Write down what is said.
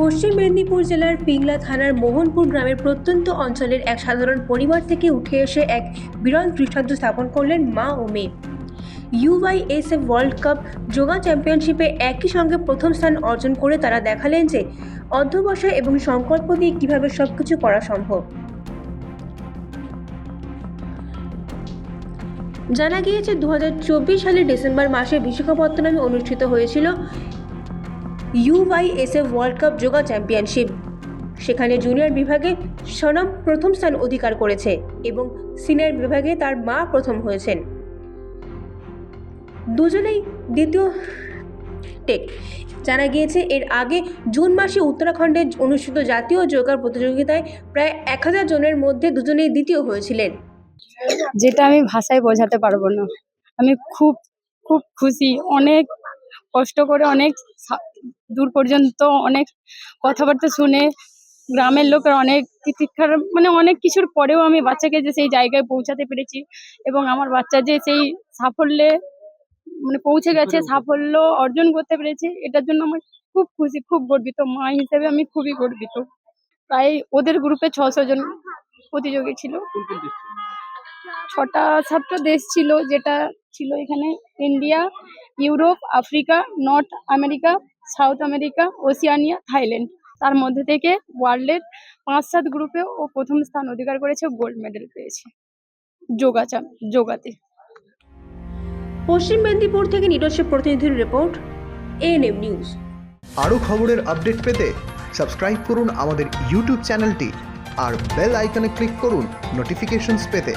পশ্চিম মেদিনীপুর জেলার পিংলা থানার মোহনপুর গ্রামের প্রত্যন্ত অঞ্চলের এক সাধারণ পরিবার থেকে উঠে এসে এক বিরল দৃষ্টান্ত স্থাপন করলেন মা ও মেয়ে। ইউআইএসএফ ওয়ার্ল্ড কাপ যোগা চ্যাম্পিয়নশিপে একই সঙ্গে প্রথম স্থান অর্জন করে তারা দেখালেন যে অধ্যবসায় এবং সংকল্প দিয়ে কীভাবে সব কিছু করা সম্ভব। জানা গিয়েছে দু হাজার চব্বিশ সালের ডিসেম্বর মাসে বিশাখাপত্তনমে অনুষ্ঠিত হয়েছিল UISF world cup yoga championship সেখানে জুনিয়র বিভাগে সনম প্রথম স্থান অধিকার করেছে এবং সিনিয়র বিভাগে তার মা প্রথম হয়েছেন। দুজনেই দ্বিতীয় টেক। জানা গিয়েছে, এর আগে জুন মাসে উত্তরাখণ্ডে অনুষ্ঠিত জাতীয় যোগা প্রতিযোগিতায় প্রায় এক হাজার জনের মধ্যে দুজনেই দ্বিতীয় হয়েছিলেন। যেটা আমি ভাষায় বোঝাতে পারব না। আমি খুব খুব খুশি। অনেক কষ্ট করে অনেক দূর পর্যন্ত অনেক কথাবার্তা শুনে গ্রামের লোকের অনেক তিতিক্ষার মানে অনেক কিছুর পরেও আমি বাচ্চাকে যে সেই জায়গায় পৌঁছাতে পেরেছি এবং আমার বাচ্চা যে সেই সাফল্যে মানে পৌঁছে গেছে সাফল্য অর্জন করতে পেরেছে এটার জন্য আমার খুব খুশি খুব গর্বিত। মা হিসেবে আমি খুবই গর্বিত। প্রায় ওদের গ্রুপে ছশো জন প্রতিযোগী ছিল। ছটা সাতটা দেশ ছিল যেটা ছিল এখানে। India Europe Africa North America South America Oceania Thailand. তার মধ্যে থেকে ওয়ার্ল্ডের পাঁচ সাত গ্রুপে ও প্রথম স্থান অধিকার করেছে গোল্ড মেডেল পেয়েছে যোগা যোগাতে। পশ্চিম মেদিনীপুর থেকে নিজস্ব প্রতিনিধির রিপোর্ট এএনএম নিউজ। আরও খবরের আপডেট পেতে সাবস্ক্রাইব করুন আমাদের ইউটিউব চ্যানেলটি আর বেল আইকনে ক্লিক করুন নোটিফিকেশনস পেতে।